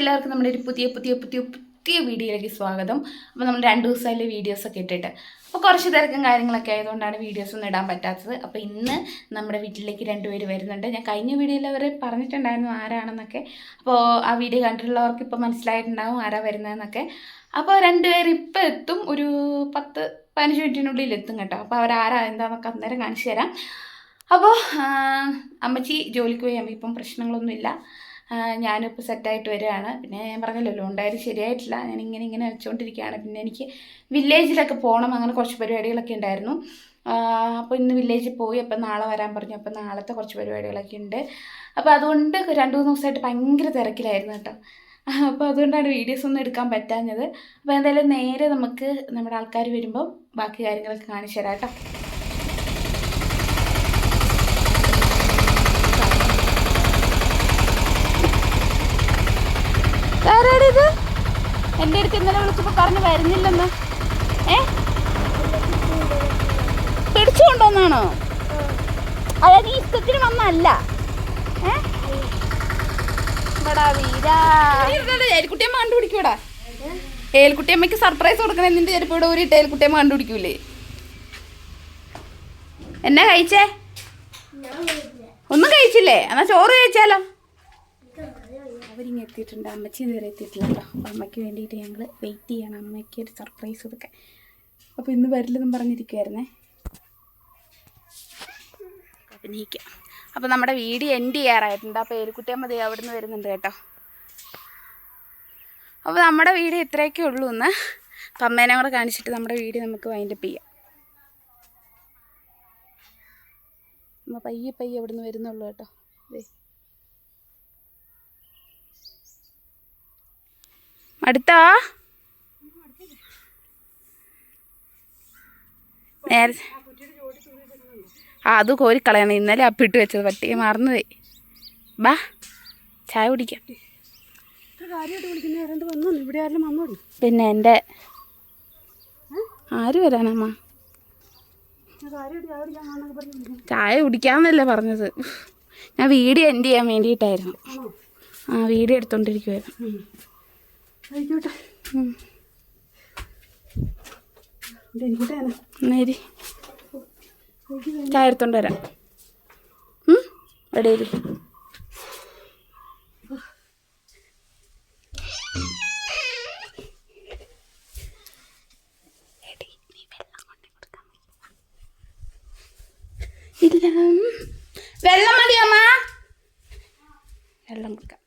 എല്ലാവർക്കും നമ്മുടെ ഒരു പുതിയ പുതിയ പുതിയ പുതിയ വീഡിയോയിലേക്ക് സ്വാഗതം. അപ്പോൾ നമ്മൾ രണ്ട് ദിവസമായില്ലേ വീഡിയോസൊക്കെ ഇട്ടിട്ട്. അപ്പോൾ കുറച്ച് തിരക്കും കാര്യങ്ങളൊക്കെ ആയതുകൊണ്ടാണ് വീഡിയോസ് ഒന്നും ഇടാൻ പറ്റാത്തത്. അപ്പോൾ ഇന്ന് നമ്മുടെ വീട്ടിലേക്ക് രണ്ടുപേര് വരുന്നുണ്ട്. ഞാൻ കഴിഞ്ഞ വീഡിയോയിൽ അവർ പറഞ്ഞിട്ടുണ്ടായിരുന്നു ആരാണെന്നൊക്കെ. അപ്പോൾ ആ വീഡിയോ കണ്ടിട്ടുള്ളവർക്ക് ഇപ്പോൾ മനസ്സിലായിട്ടുണ്ടാവും ആരാ വരുന്നതെന്നൊക്കെ. അപ്പോൾ രണ്ടുപേർ ഇപ്പോൾ എത്തും. ഒരു പത്ത് പതിനഞ്ച് മിനിറ്റിനുള്ളിൽ എത്തും കേട്ടോ. അപ്പോൾ അവരാരാ എന്താണെന്നൊക്കെ അന്നേരം കാണിച്ചു തരാം. അപ്പോൾ അമ്മച്ചി ജോലിക്ക് പോയി. അമ്മ ഇപ്പം പ്രശ്നങ്ങളൊന്നുമില്ല. ഞാനിപ്പോൾ സെറ്റായിട്ട് വരികയാണ്. പിന്നെ ഞാൻ പറഞ്ഞല്ലോ ലോണ്ടായാലും ശരിയായിട്ടില്ല. ഞാൻ ഇങ്ങനെ ഇങ്ങനെ വെച്ചുകൊണ്ടിരിക്കുകയാണ് പിന്നെ എനിക്ക് വില്ലേജിലൊക്കെ പോകണം അങ്ങനെ കുറച്ച് പരിപാടികളൊക്കെ ഉണ്ടായിരുന്നു. അപ്പോൾ ഇന്ന് വില്ലേജിൽ പോയി. അപ്പം നാളെ വരാൻ പറഞ്ഞു. അപ്പം നാളത്തെ കുറച്ച് പരിപാടികളൊക്കെ ഉണ്ട്. അപ്പോൾ അതുകൊണ്ട് രണ്ട് മൂന്ന് ദിവസമായിട്ട് ഭയങ്കര തിരക്കിലായിരുന്നു കേട്ടോ. അപ്പോൾ അതുകൊണ്ടാണ് വീഡിയോസ് ഒന്നും എടുക്കാൻ പറ്റാഞ്ഞത്. അപ്പോൾ എന്തായാലും നേരെ നമുക്ക് നമ്മുടെ ആൾക്കാർ വരുമ്പോൾ ബാക്കി കാര്യങ്ങളൊക്കെ കാണിച്ചു തരാം കേട്ടോ. ആരാടിത് എന്റെ അടുത്ത് ഇന്നലെ വിളിച്ചപ്പോൾ പറഞ്ഞു വരുന്നില്ലെന്ന്. ഏ? പിടിച്ചു കൊണ്ടുവന്നാണോ അതായത് ഇഷ്ടത്തിന് വന്നല്ല ഏൽക്കുട്ടിയമ്മക്ക് സർപ്രൈസ് കൊടുക്കണേ നിന്റെ ഇവിടെ ഊരിട്ട് ഏൽക്കുട്ടിയമ്മ കണ്ടുപിടിക്കൂലേ? എന്നാ കഴിച്ചേ? ഒന്നും കഴിച്ചില്ലേ? എന്നാ ചോറ് കഴിച്ചാലോ? അവരിങ്ങ് എത്തിയിട്ടുണ്ട് അമ്മച്ചി ഇതുവരെ എത്തിയിട്ടില്ല കേട്ടോ അമ്മയ്ക്ക് വേണ്ടിയിട്ട് ഞങ്ങൾ വെയിറ്റ് ചെയ്യണം. അമ്മയ്ക്ക് ഒരു സർപ്രൈസ് ഇതൊക്കെ. അപ്പോൾ ഇന്ന് വരില്ലെന്നും പറഞ്ഞിരിക്കുമായിരുന്നേ അഭിനയിക്കാം. അപ്പോൾ നമ്മുടെ വീഡിയോ എൻഡ് ചെയ്യാറായിട്ടുണ്ട്. അപ്പോൾ ഏലിക്കുട്ടിയമ്മ ദേ അവിടെ നിന്ന് വരുന്നുണ്ട് കേട്ടോ. അപ്പോൾ നമ്മുടെ വീഡിയോ ഇത്രയൊക്കെ ഉള്ളൂ എന്ന് അമ്മേനെ കൂടെ കാണിച്ചിട്ട് നമ്മുടെ വീഡിയോ നമുക്ക് വൈൻഡപ്പ് ചെയ്യാം. അമ്മ പയ്യെ പയ്യെ അവിടെ നിന്ന് വരുന്നുള്ളൂ കേട്ടോ. ദേ. അടുത്താ. നേരെ ആ അത് കോരിക്കളയണം ഇന്നലെ അപ്പിട്ട് വെച്ചത് പട്ടിയെ മറന്നുപോയി ബാ ചായ കുടിക്കാം. പിന്നെ എന്റെ ആര് വരാനമ്മ? ചായ കുടിക്കാന്നല്ലേ പറഞ്ഞത്. ഞാൻ വീഡിയോ എൻഡ് ചെയ്യാൻ വേണ്ടിയിട്ടായിരുന്നു. ആ വീഡിയോ എടുത്തോണ്ടിരിക്കുവായിരുന്നു. ആയിക്കോട്ടെ. നേരി. ചായ എടുത്തോണ്ട് വരാം. കൊടുക്കാൻ ഇല്ല വെള്ളം മതി അമ്മ വെള്ളം കൊടുക്കാം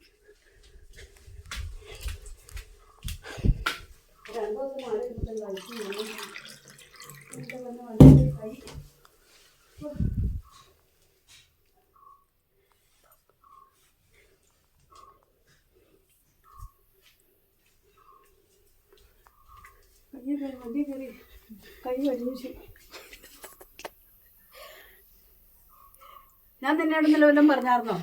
കയ്യിൽ കയറി വണ്ടി കയറി കൈ വലിച്ചു ഞാൻ നിന്നെ ഇന്നലെ പറഞ്ഞാർന്നോ പറഞ്ഞായിരുന്നോ?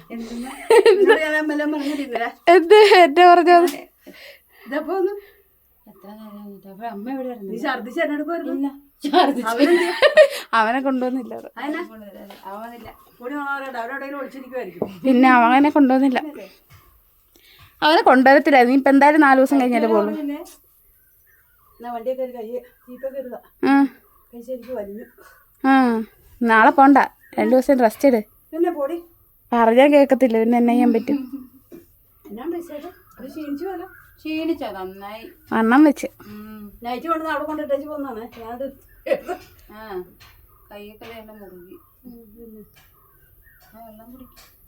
എന്നോട് ഞാൻ വല്ലതും പറഞ്ഞിട്ടില്ല എന്ത്? എന്നെ പറഞ്ഞത് ഇതപ്പോ ഒന്ന് എത്ര നേരം അമ്മ എവിടെ നീ ഛർദിച്ച് എന്നോട് പോയിരുന്നു അവനെ കൊണ്ടുവന്നില്ല പിന്നെ അവനെ കൊണ്ടുവന്നില്ല. അവനെ കൊണ്ടുവരത്തില്ല. നീ ഇപ്പൊ എന്തായാലും നാലു ദിവസം കഴിഞ്ഞാലേ പോകുള്ളൂ നാളെ പോണ്ട. രണ്ടു ദിവസം റെസ്റ്റ് ഇട്. പിന്നെ പോടി. പറഞ്ഞാൽ കേൾക്കത്തില്ല. പിന്നെ എന്നെ ചെയ്യാൻ പറ്റും? വണ്ണം വെച്ച്. നൈറ്റ് കൊണ്ടുവന്ന് അവിടെ കൊണ്ടിട്ടേച്ച് പോന്നാണ്. ഞാനത് ആ. കൈയൊക്കെ വേണ്ട മുറുകി. ആ, വെള്ളം കുടിക്കും.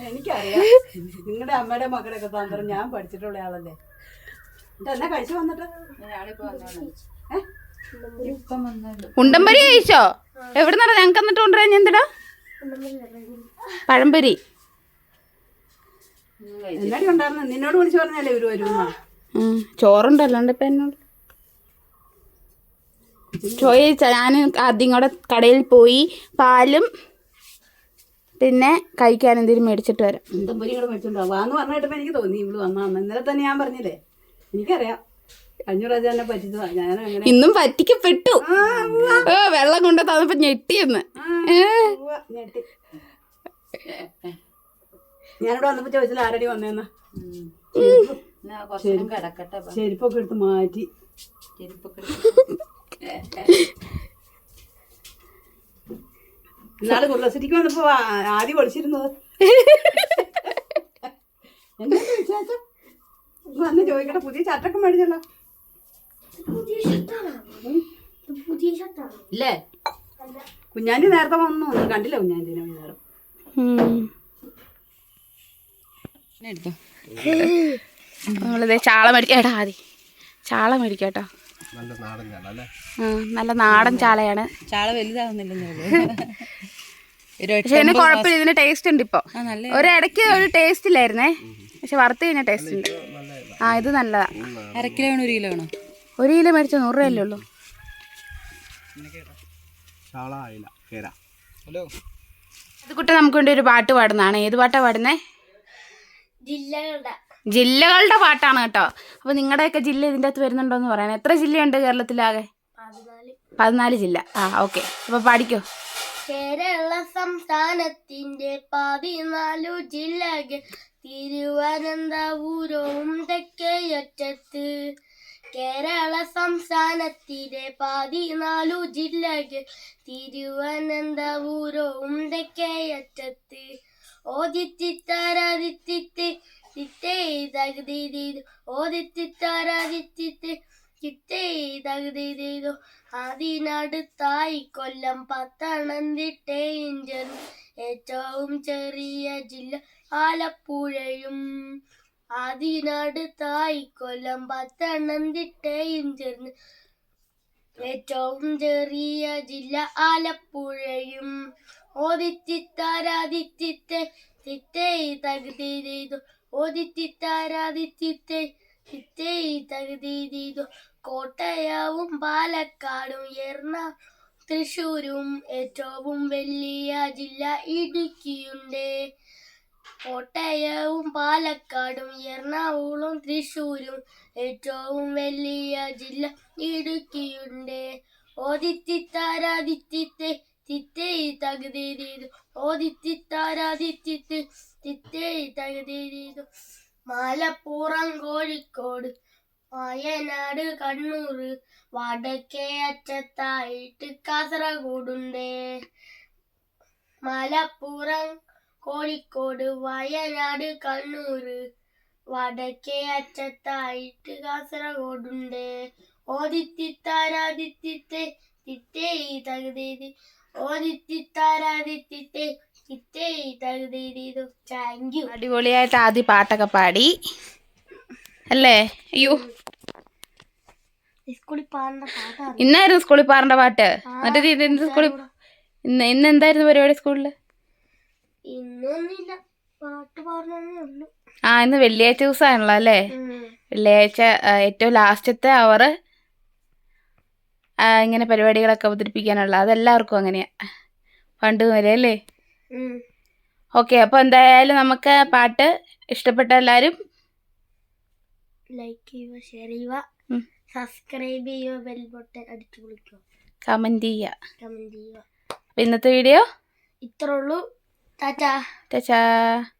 എനിക്കറിയാം. നിങ്ങളുടെ അമ്മയുടെ മക്കളൊക്കെ തന്ത്രം ഞാൻ പഠിച്ചിട്ടുള്ള ആളല്ലേ? എന്നെ കഴിച്ചു വന്നിട്ട്? ഉണ്ടംപരി കഴിച്ചോ? എവിടെ നിന്നാ ഞങ്ങൾക്ക് എന്നിട്ട് കൊണ്ടുവരാൻ എന്തിടാ? പഴംപൊരി. എന്നടി ഉണ്ടായിരുന്നു. നിന്നോട് വിളിച്ചു പറഞ്ഞാലേ ഇവർ വരുമെന്നാ? ചോറുണ്ട് അല്ലാണ്ട് ഇപ്പൊ എന്നോട്. ചോദിച്ച ഞാൻ ആദ്യം കൂടെ കടയിൽ പോയി പാലും പിന്നെ കഴിക്കാൻ എന്തെങ്കിലും മേടിച്ചിട്ട് വരാം. എന്തും പൊരി കൂടെ മേടിച്ചോണ്ടോ വാന്ന് പറഞ്ഞിട്ട് എനിക്ക് തോന്നി ഇവൾ വന്നാന്ന് ഇന്നലെ തന്നെ ഞാൻ പറഞ്ഞില്ലേ? എനിക്കറിയാം. പറ്റിച്ചതാ. ഞാൻ അങ്ങനെ ഇന്നും പറ്റിക്കപ്പെട്ടു. ഏ, വെള്ളം കൊണ്ട് തന്നപ്പോ ഞെട്ടിയെന്ന്. ഞെട്ടി. ഞാനിവിടെ വന്നപ്പോ ചോദിച്ചാൽ ആരടി വന്നേന്ന്. ചെരുപ്പൊക്കെ എടുത്ത് മാറ്റി. ഇന്നാൾ കുർലസിറ്റിക്ക് വന്നപ്പോ ആദ്യം ഒളിച്ചിരുന്നത് എന്താ വിശേഷം? വന്ന് ചോദിക്കട്ടെ പുതിയ ചട്ടൊക്കെ മേടിച്ചല്ലോ. ഇല്ലേ? കുഞ്ഞാന്റെ നേരത്തെ വന്നു. ഒന്നും കണ്ടില്ല കുഞ്ഞാന്റെ വൈകുന്നേരം എടുത്തോ. നമ്മളിതേ ചാള മേടിക്കാട്ടാ ആദ്യം ആദി. ചാള മേടിക്കാട്ടോ നല്ല നാടൻ അല്ലേ? നല്ല നാടൻ ചാളയാണ്. ചാള വലുതാവുന്നില്ല ഒരു പക്ഷെ ഇതിന് കുഴപ്പമില്ല ഇതിന് ടേസ്റ്റ് ഉണ്ട് ഇപ്പൊ. ഒരിടയ്ക്ക് ഒരു ടേസ്റ്റ് ഇല്ലായിരുന്നേ. പക്ഷെ വറുത്ത് കഴിഞ്ഞാൽ ടേസ്റ്റ് ഉണ്ട്. ആ ഇത് നല്ലതാ അര കിലോ വേണോ ഒരു കിലോ വേണോ ഒരു കിലോ മേടിച്ച നൂറ് രൂപയല്ലേ ഉള്ളൂ. ഹലോ. ഇത് കുട്ടി നമുക്ക് വേണ്ടി ഒരു പാട്ട് പാടുന്നതാണ്. ഏത് പാട്ടാ പാടുന്നേ? ജില്ലകളുടെ. പാട്ടാണ് കേട്ടോ. അപ്പൊ നിങ്ങളുടെയൊക്കെ ജില്ല ഇതിന്റെ അകത്ത് വരുന്നുണ്ടോ എന്ന് പറയണേ എത്ര ജില്ലയുണ്ട് കേരളത്തിലാകെ? പതിനാല്. ജില്ല. ആ ഓക്കെ. അപ്പൊ പാടിക്കോ. കേരള സംസ്ഥാനത്തിന്റെ പതിനാലു ജില്ലകൾ തിരുവനന്തപുരവും തെക്കേയറ്റത്ത് കേരള സംസ്ഥാനത്തിലെ പതിനാലു ജില്ലകൾ. തിരുവനന്തപുരവും തെക്കേയറ്റത്ത് ഓദിത്തിത്തരതിത്തിത്ത് തിത്തേ തകുതിരിതു ഓദിത്തിത്തരതിത്തിത്ത് ചിത്തേ ചെയ്തു അതിനടുത്തായി കൊല്ലം പത്തനംതിട്ടയും ചേർന്ന് ഏറ്റവും ചെറിയ ജില്ല ആലപ്പുഴയും അതിനടുത്തായി കൊല്ലം പത്തനംതിട്ടയും ചേർന്ന്. ഏറ്റവും ചെറിയ ജില്ല ആലപ്പുഴയും. ഓദിത്തിത്താരാദിത്യത്തെ തിത്തേ തകുതിരിതു ഓദിത്തിത്താരാദിത്യത്തെ തിത്തേ ചെയ്തു. കോട്ടയവും പാലക്കാടും എറണാകുളം തൃശൂരും ഏറ്റവും വലിയ ജില്ല ഇടുക്കിയുണ്ട്. കോട്ടയവും പാലക്കാടും എറണാകുളം തൃശ്ശൂരും ഏറ്റവും വലിയ ജില്ല ഇടുക്കിയുണ്ട്. ഓദിത്തിത്താരാദിത്യത്തെ തിത്തേ തകുതിരിതു ഓദിത്തിത്താരാദിത്യത്തെ തിത്തേ തകുതിരിതു മലപ്പുറം കോഴിക്കോട് വയനാട് കണ്ണൂർ വടക്കേ അറ്റത്തായിട്ട് കാസർഗോഡുണ്ട്. മലപ്പുറം കോഴിക്കോട് വയനാട് കണ്ണൂര്. വടക്കേ അറ്റത്തായിട്ട് കാസർഗോഡുണ്ട്. ഓദിത്തിത്താരാദിത്യത്തെ തിത്തേ തകുതീതി ഓദിത്തിത്താരാദിത്യത്തെ തിത്തേ തകുതീതി താങ്ക് യു. അടിപൊളിയായിട്ട് ആദ്യം പാട്ടൊക്കെ പാടി. അല്ലേ? അയ്യോ. ഇന്നായിരുന്നു സ്കൂളിൽ പാടേണ്ട പാട്ട്. മറ്റേ ഇന്ന് ഇന്ന് എന്തായിരുന്നു പരിപാടി സ്കൂളിൽ ഇന്നൊന്നുമില്ല. പാട്ട് പാടുന്നേ ഉള്ളൂ. ആ ഇന്ന് വെള്ളിയാഴ്ച ദിവസമാണല്ലോ അല്ലേ. വെള്ളിയാഴ്ച ഏറ്റവും ലാസ്റ്റത്തെ അവർ ഇങ്ങനെ പരിപാടികളൊക്കെ അവതരിപ്പിക്കാനുള്ള. അതെല്ലാവർക്കും അങ്ങനെയാ. പണ്ട് വരെ അല്ലേ? ഓക്കെ അപ്പോൾ എന്തായാലും നമുക്ക് പാട്ട് ഇഷ്ടപ്പെട്ട എല്ലാവരും ലൈക്ക് ചെയ്യുക ഷെയർ ചെയ്യുക. സബ്സ്ക്രൈബ് ചെയ്യുക ബെൽ ബട്ടൺ അടിച്ചു വിളിക്കുക കമന്റ് ചെയ്യുക. കമന്റ് ചെയ്യുക. ഇന്നത്തെ വീഡിയോ 大家。大家。